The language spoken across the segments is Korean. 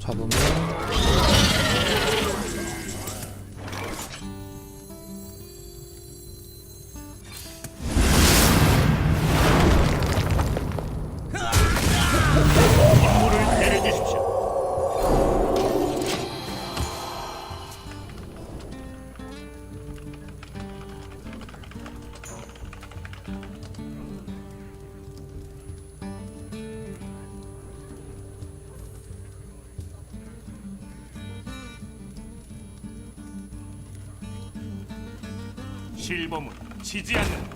잡으면 실범은 지지 않는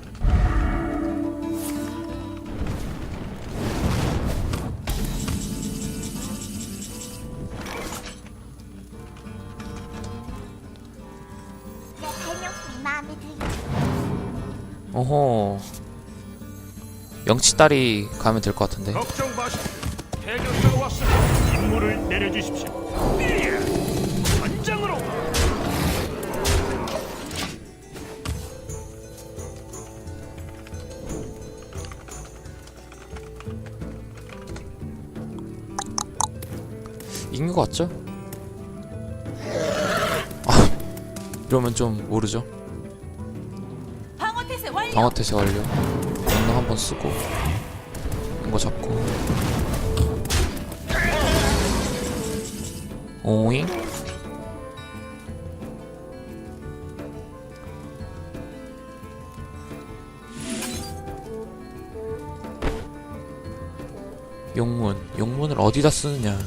영치딸이 가면 될 것 같은데 걱정 마시오. 해결사가 왔습니다. 임무를 내려주십시오. 예. 전장으로. 이긴 것 같죠? 아 이러면 좀 모르죠 방어 태세 완료. 방어 태세 완료 한번 쓰고 이거 잡고. 오잉? 용문. 용문을 어디다 쓰느냐?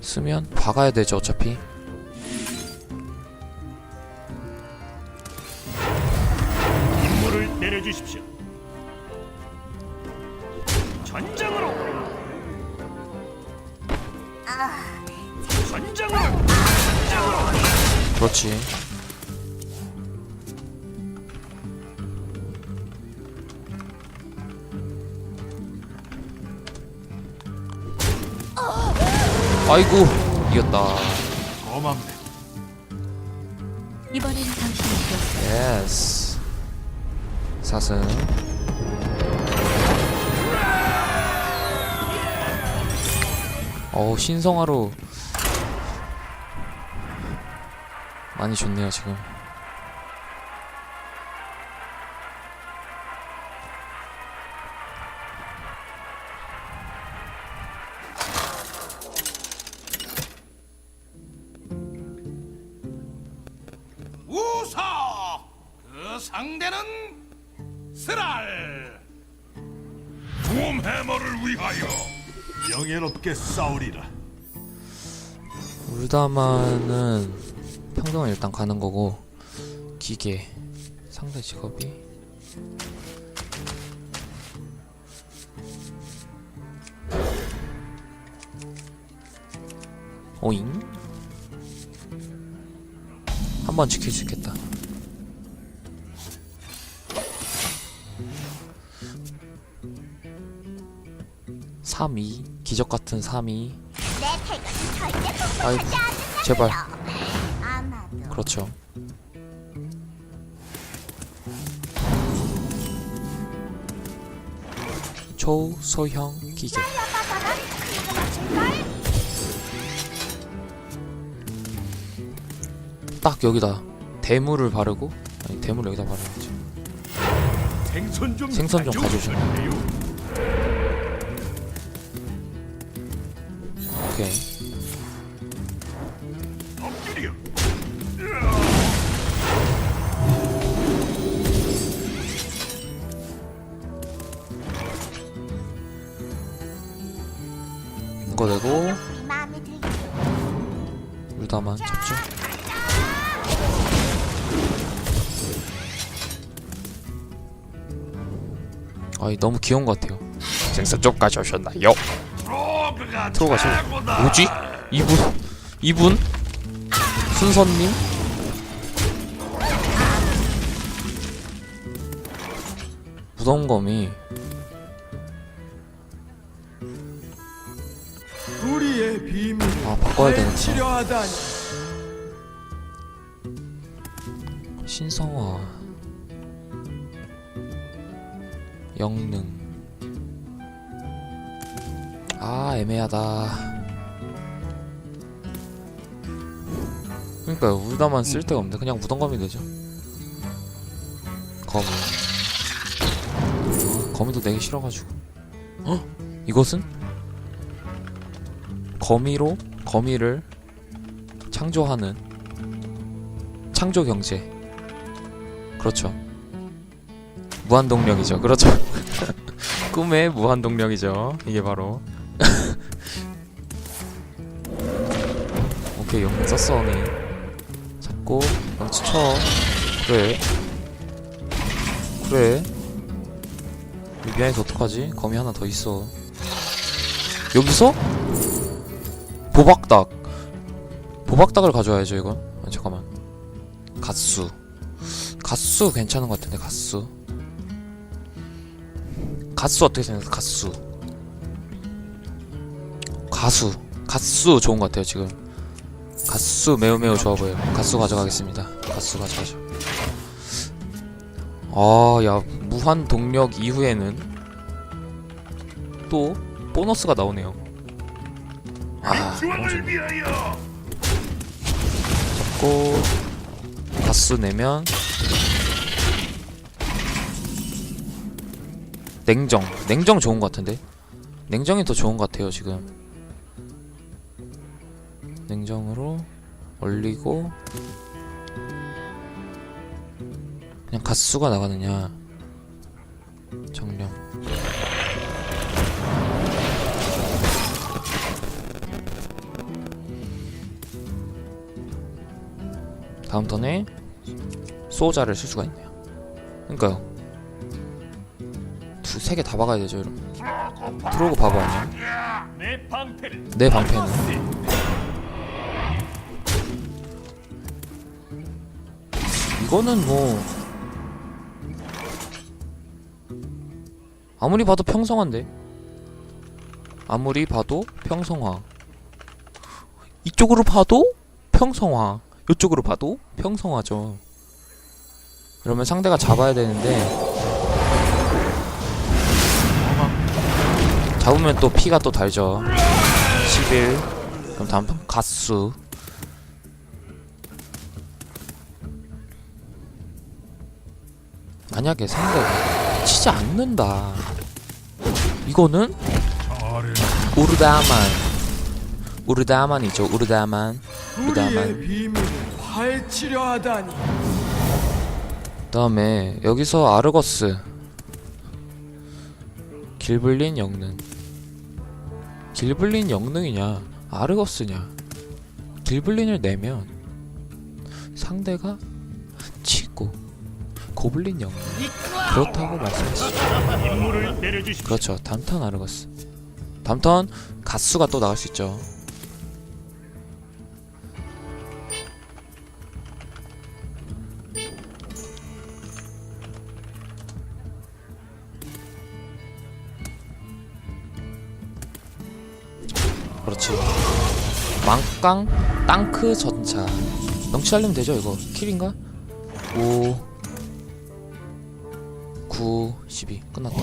쓰면 박아야 되죠 어차피 아이고 이겼다 고맙네. 이번엔 당신이 이겼어. 예스 사승 어우 신성하로 많이 좋네요 지금 상대는 스랄. 곰 해머를 위하여 영예롭게 싸우리라. 울다마는 평등은 일단 가는 거고 기계 상대 직업이 오잉 한 번 지킬 수 있겠다 삼이 기적 같은 삼이 내 태그는 절대 아이고 폭발하지 않는 제발 그렇죠. 초소형 기계. 딱 여기다 대물을 바르고 아니 대물 여기다 바르지. 생선 좀 생선 좀 가져오셨네. 오케이. 이거 내고 물다만 잡죠. 아이 너무 귀여운 것 같아요. 생선 좀 가져오셨나요? 들어가죠. 뭐지? 이분? 이분? 순선님? 무덤검이 우리의 비밀 아 바꿔야 되는구나. 신성화. 영능 아 애매하다. 그러니까 우다만 쓸 데가 없네 그냥 무덤검이 되죠. 거미 아, 거미도 내기 싫어가지고. 헉? 이것은? 거미로 거미를 창조하는 창조 경제. 그렇죠. 무한 동력이죠. 그렇죠. 꿈의 무한 동력이죠. 이게 바로 오케이 영웅 썼어 언니. 잡고 영치 쳐. 그래. 그래. 미안해서 어떡하지? 거미 하나 더 있어. 여기서? 보박닭. 보박닭을 가져와야죠 이건. 아, 잠깐만. 갓수. 갓수 괜찮은 것 같은데 갓수. 갓수 어떻게 생각해 갓수? 가수. 갓수 좋은 것 같아요 지금 갓수 매우 매우 좋아 보여요. 갓수 가져가겠습니다. 갓수 가져가죠. 아 야 무한 동력 이후에는 또 보너스가 나오네요. 아 너무 좋네. 잡고 가스 내면 냉정. 냉정 좋은 것 같은데? 냉정이 더 좋은 것 같아요 지금 냉정으로 올리고 그냥 가스가 나가느냐 정령 다음 턴에 소자를 쓸 수가 있네요. 그러니까요. 두 세 개 다 박아야 되죠, 이러면. 들어오고 바보 아니야? 내 방패는 이거는 뭐 아무리 봐도 평성화인데? 아무리 봐도 평성화. 이쪽으로 봐도 평성화. 이쪽으로 봐도 평성화죠. 그러면 상대가 잡아야 되는데 잡으면 또 피가 또 달죠. 11 그럼 다음 판 가수 만약에 상대가 치지 않는다. 이거는 우르다만. 우르다만이죠 우르다만. 우르다만. 비밀을 파헤치려 하다니. 다음에 여기서 아르거스. 길블린 영능. 길블린 영능이냐 아르거스냐. 길블린을 내면 상대가 고블린 영능 그렇다고 말씀하시죠. 그렇죠. 담턴 아르거스 담턴 가수가 또 나갈 수 있죠. 그렇지. 망깡 땅크 전차. 명치하려면 되죠 이거? 킬인가? 5 9 12 끝났다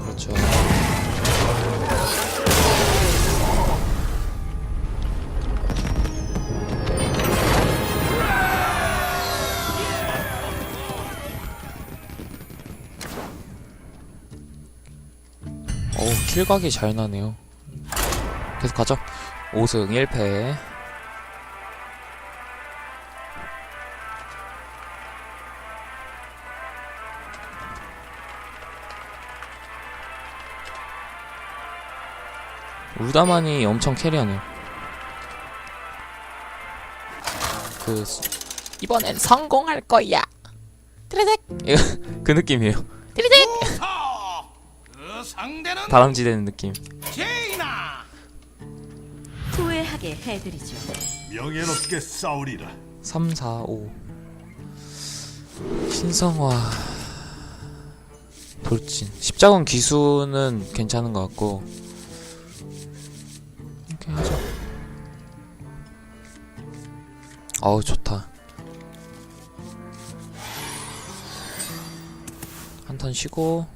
그렇죠. 어우, 킬각이 잘 나네요. 계속 가죠. 5승 1패. 울다만이 엄청 캐리하네요. 그 수- 이번엔 성공할 거야. 이거 그 느낌이에요. 사! 그 상대는 다람쥐되는 느낌. 제이나. 후회하게 해드리죠. 명예롭게 싸우리라. 3, 4, 5 신성화 돌진 십자군 기수는 괜찮은 것 같고 그렇게 하자. 아우 좋다. 한 턴 쉬고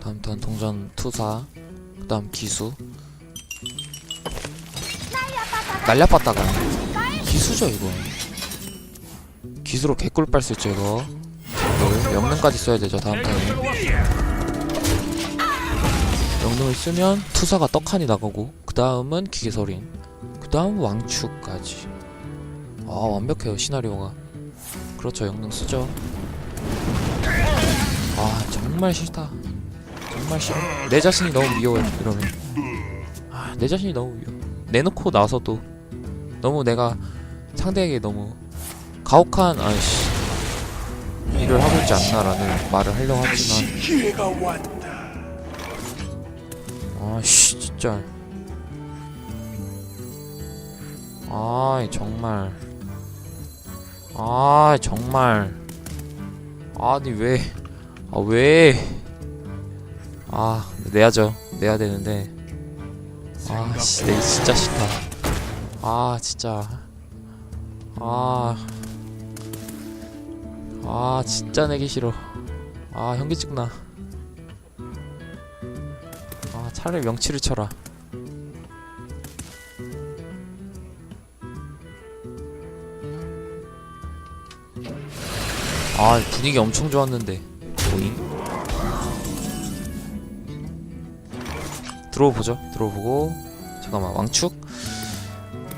다음 턴 동전 투사 그 다음 기수. 날려봤다가. 기수죠 이거. 기수로 개꿀 빨 수 있죠 이거. 영능까지 써야 되죠 다음 턴에? 영능을 쓰면 투사가 떡하니 나가고 그 다음은 기계서린 그 다음 왕축까지. 아 완벽해요 시나리오가. 그렇죠 영능 쓰죠. 아 정말 싫다. 정말 싫어. 내 자신이 너무 미워요 이러면. 아 내 자신이 너무 미워. 내놓고 나서도 너무 내가 상대에게 너무 가혹한 아이씨 일을 하고 있지 않나라는 말을 하려고 하지만. 아씨 진짜. 아이 정말. 아 정말. 아니 왜 아 왜? 아 내야죠. 내야 되는데. 아씨 내 진짜 싫다. 아 진짜. 아. 아, 진짜 내기 싫어. 아, 현기증 나. 차라리 명치를 쳐라. 아, 분위기 엄청 좋았는데. 오잉? 들어보죠. 들어보고. 잠깐만, 왕축?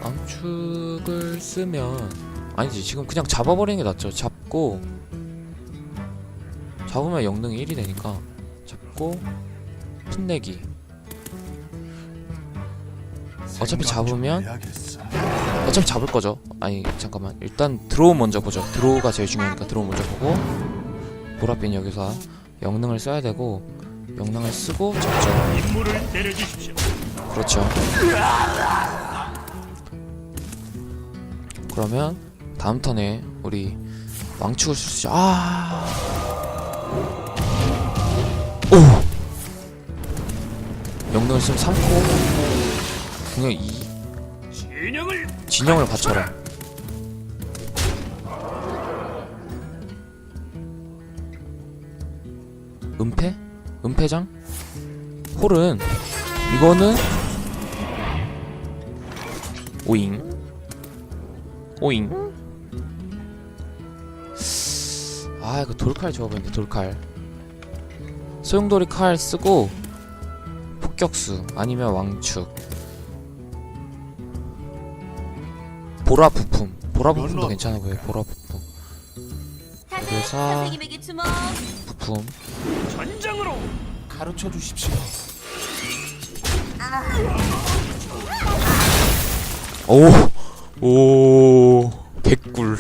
왕축을 쓰면. 아니지, 지금 그냥 잡아버리는 게 낫죠. 잡고. 잡으면 영능이 1이 되니까. 잡고. 풋내기. 어차피 잡으면. 어차피 잡을 거죠. 아니 잠깐만 일단 드로우 먼저 보죠. 드로우가 제일 중요하니까 드로우 먼저 보고 보라핀 여기서 영능을 써야 되고 영능을 쓰고 잡죠. 임무를 내려주십시오. 그렇죠. 그러면 다음 턴에 우리 왕축을 쓸 수 있죠. 아. 오. 영능을 쓰면 3코. 그냥 2. 진영을 진영을 갖춰라. 은폐? 은폐장? 홀은 이거는 오잉 오잉 아 이거 돌칼 좋아 보이는데 돌칼 소용돌이 칼 쓰고 폭격수 아니면 왕축 보라 부품 보라 부품도. 괜찮아 보여 보라 부품 그래서- 선생님에게. 부품 전장으로 가르쳐 주십시오. 오, 오, 개꿀,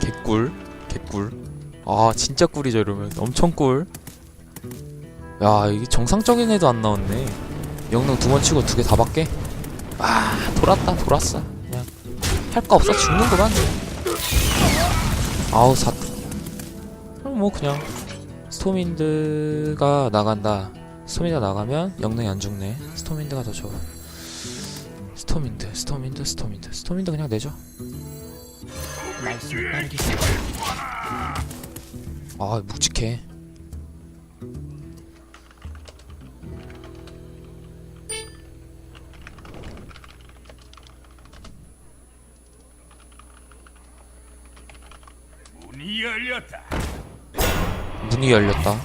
개꿀, 개꿀. 아, 진짜 꿀이죠 이러면 엄청 꿀. 야, 이게 정상적인 애도 안 나왔네. 영능 두 번 치고 두 개 다 받게. 아, 돌았다, 돌았어. 할 거 없어 죽는구만. 아우 사. 그럼 뭐 그냥 스톰인드가 나간다. 스톰인드 나가면 영능이 안 죽네. 스톰인드가 더 좋아. 스톰인드, 스톰인드, 스톰인드, 스톰인드 그냥 내죠. 아 묵직해. 문이 열렸다. 문이 열렸다.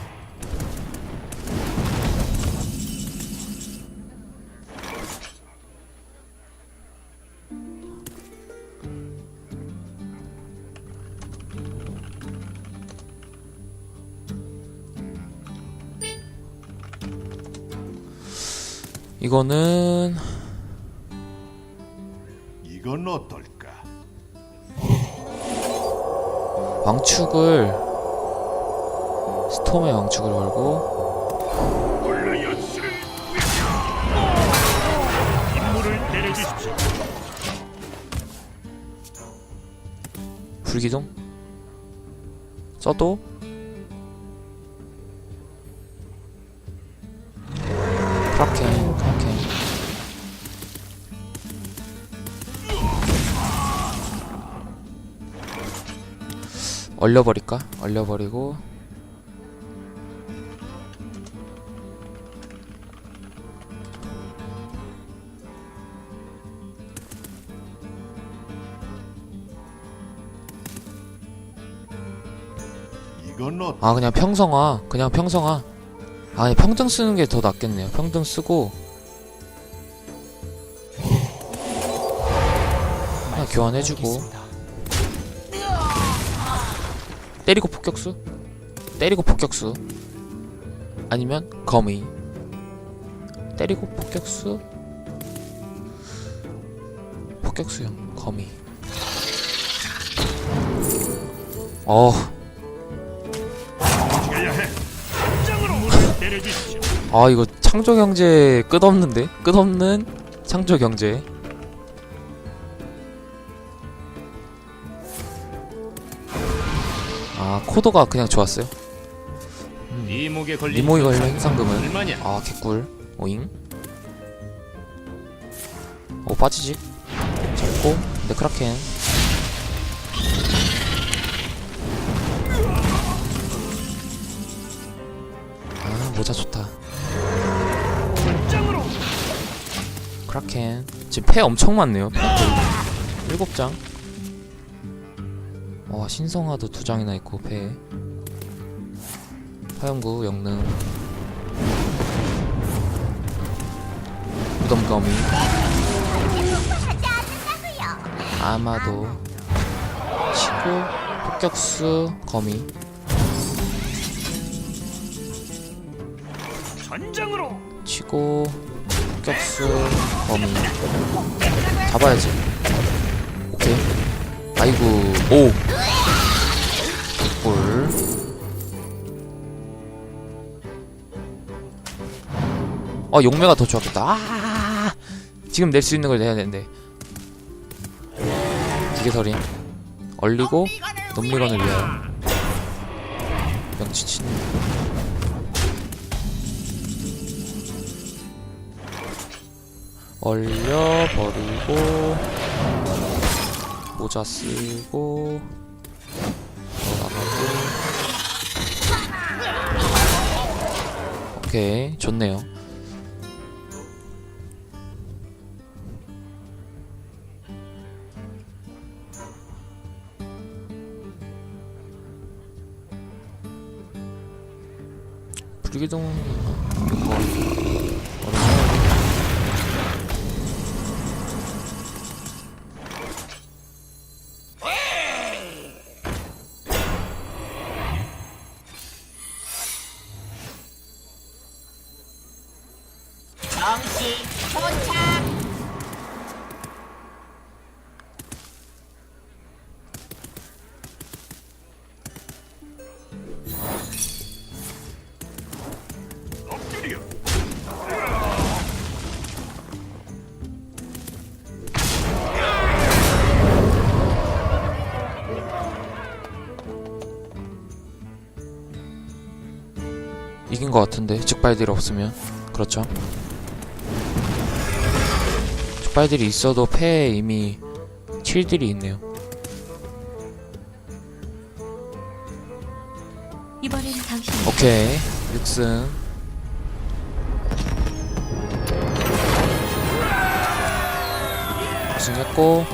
이거는 이건 어떨까? 왕축을 스톰의 왕축을 걸고. 불기둥 써도 크라켄 얼려버릴까? 얼려버리고. 아 그냥 평성화. 그냥 평성화. 아 그냥 평등 쓰는 게 더 낫겠네요. 평등 쓰고. 하나 교환해주고 때리고 폭격수? 때리고 폭격수? 아니면 거미? 때리고 폭격수? 폭격수형 거미. 어. 아 이거 창조 경제 끝없는데? 끝없는 창조 경제 아 코도가 그냥 좋았어요? 네 목에 걸린 리모이 걸린 행상금은? 얼마냐? 아 개꿀. 오잉? 오 빠지지? 잡고. 근데 크라켄. 아 모자 좋다. 크라켄. 지금 패 엄청 많네요. 패 거의 일곱 장. 와, 신성화도 두 장이나 있고 패 화염구 영능. 무덤거미. 아마도. 치고 폭격수 거미. 치고 폭격수 거미. 잡아야지. 오케이. 아이고 오! 꿀. 어 용매가 더 좋았겠다. 아 지금 낼 수 있는 걸 내야 되는데. 기계설인 얼리고 논미건을 위하여. 명치친. 얼려버리고 모자 쓰고 오케이 좋네요. 불기둥 것 같은데 즉발딜 없으면. 그렇죠? 즉발딜이 있어도 패에 이미 7딜이 있네요. 오케이. 6승 우승했고